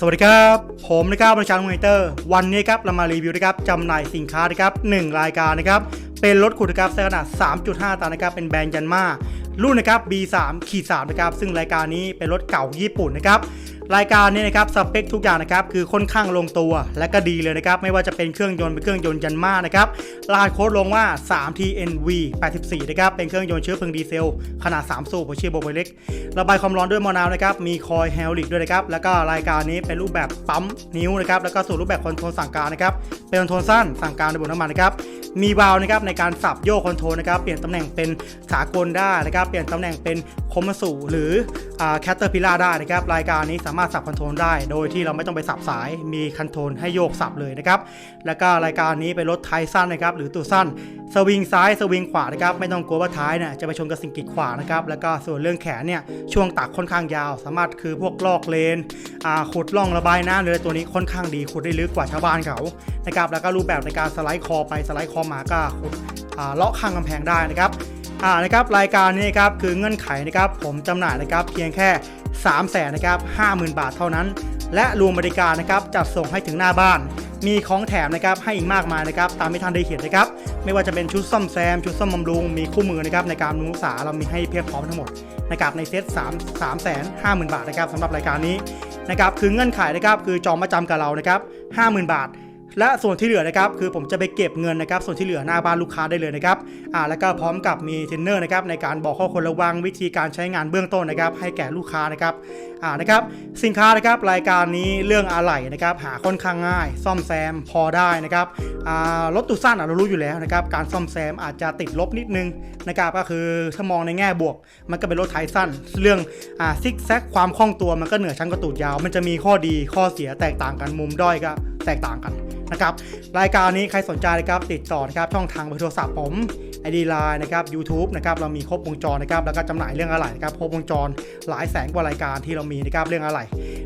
สวัสดีครับ ผมนะครับปริษัทมอเตอร์ วันนี้ครับเรามารีวิวนะครับจำหน่ายสินค้านะครับหนึ่งรายการนะครับ เป็นรถขุดนะครับไซส์ขนาด 3.5 ตันนะครับ เป็นแบรนด์ยันมารุ่นนะครับ B3 ขีด3นะครับ ซึ่งรายการนี้เป็นรถเก่าญี่ปุ่นนะครับ รายการนี้นะครับสเปคทุกอย่างนะครับคือค่อนข้างลงตัวและก็ดีเลยนะครับไม่ว่าจะเป็นเครื่องยนต์เป็นเครื่องยนต์ยันมานะครับรหัสโค้ดลงว่า 3TNV 84 นะครับเป็นเครื่องยนต์เชื้อเพลิงดีเซล ขนาด 3 สูบหัวเชียร์โบไวเล็ก ระบายความร้อนด้วยมอน้ำนะครับมีคอยแฮลิกด้วยนะครับแล้วก็รายการนี้เป็นรูปแบบปั๊มนิ้วนะครับแล้วก็สู่รูปแบบคอนโทรลสั่งการนะครับเป็นคอนโทรลสั้นสั่งการโดยบนน้ำมันนะครับมีวาล์วนะครับในการสับโยกคอนโทรลนะครับเปลี่ยนตำแหน่งเป็นสากลได้นะครับเปลี่ยนตำแหน่งเป็น คมสูหรือแคตเตอร์พิล่าได้นะครับรายการนี้สามารถสับคอนโทรลได้ โดยที่เราไม่ต้องไปสับสายมีคอนโทรลให้โยกสับเลยนะครับแล้วก็รายการนี้เป็นรถไทยสั้นนะครับหรือตัวสั้นสวิงซ้ายสวิงขวานะครับไม่ต้องกลัวว่าท้ายเนี่ยจะไปชนกับสิ่งกีดขวางนะครับแล้วก็ส่วนเรื่องแขนเนี่ยช่วงตักค่อนข้างยาว สามารถคือพวกลอกเลนขุดล่องระบายน้ำเลยตัวนี้ค่อนข้างดีขุดได้ลึกกว่าชาวบ้านเขานะครับแล้วก็รูปแบบในการสไลด์คอไปสไลด์คอมาก็ขุดเลาะข้างกำแพงได้นะครับ อ่านะครับรายการนี้ครับคือเงื่อนไขนะครับผมจำหน่ายนะครับเพียงแค่ 3 0 0แสนนะครับ50,000บาทเท่านั้น และรวมบริการนะครับจัดส่งให้ถึงหน้าบ้าน มีของแถมนะครับให้อีกมากมายนะครับตามที่ท่านได้เห็นนะครับไม่ว่าจะเป็นชุดซ่อมแซม ชุดซ่อมบำรุง มีคู่มือนะครับในการบำรุงรักษาเรามีให้เพียบพร้อมทั้งหมดนะครับในเซ็ต3 3แสน50,000 บาทนะครับสำหรับรายการนี้นะครับคือเงื่อนไขนะครับคือจองมาจำกับเรานะครับ50,000 บาท และส่วนที่เหลือนะครับคือผมจะไปเก็บเงินนะครับส่วนที่เหลือหน้าบ้านลูกค้าได้เลยนะครับอ่าแล้วก็พร้อมกับมีเทรนเนอร์นะครับในการบอกข้อควรระวังวิธีการใช้งานเบื้องต้นนะครับ ให้แก่ลูกค้านะครับอ่านะครับสินค้านะครับรายการนี้เรื่องอะไหล่นะครับหาค่อนข้างง่าย ซ่อมแซมพอได้นะครับอ่ารถตูสั้นเรารู้อยู่แล้วนะครับการซ่อมแซมอาจจะติดลบนิดนึงนะครับก็คือถ้ามองในแง่บวก มันก็เป็นรถไถสั้น เรื่องอ่าซิกแซกความคล่องตัวมันก็เหนือชั้นกระตูดยาว มันจะมีข้อดีข้อเสียแตกต่างกันมุมด้อยก็แตกต่างกัน นะครับ รายการนี้ใครสนใจนะครับติดต่อนะครับช่องทางเบอร์โทรศัพท์ผมไอดีไลน์นะครับยูทูบนะครับเรามีครบวงจรนะครับแล้วก็จำหน่ายเรื่องอะไรนะครับครบวงจรหลายแสนกว่ารายการที่เรามีนะครับเรื่องอะไร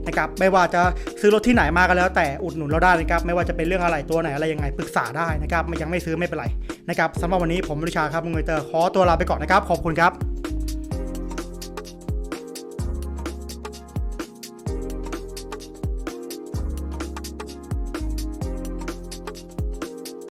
นะครับไม่ว่าจะซื้อรถที่ไหนมาก็แล้ว แต่อุดหนุนเราได้นะครับไม่ว่าจะเป็นเรื่องอะไรตัวไหนอะไรยังไงปรึกษาได้นะครับไม่ยังไม่ซื้อไม่เป็นไรนะครับสำหรับวันนี้ผมบริชาครับมุงเตอร์ขอตัวลาไปก่อนนะครับขอบคุณครับ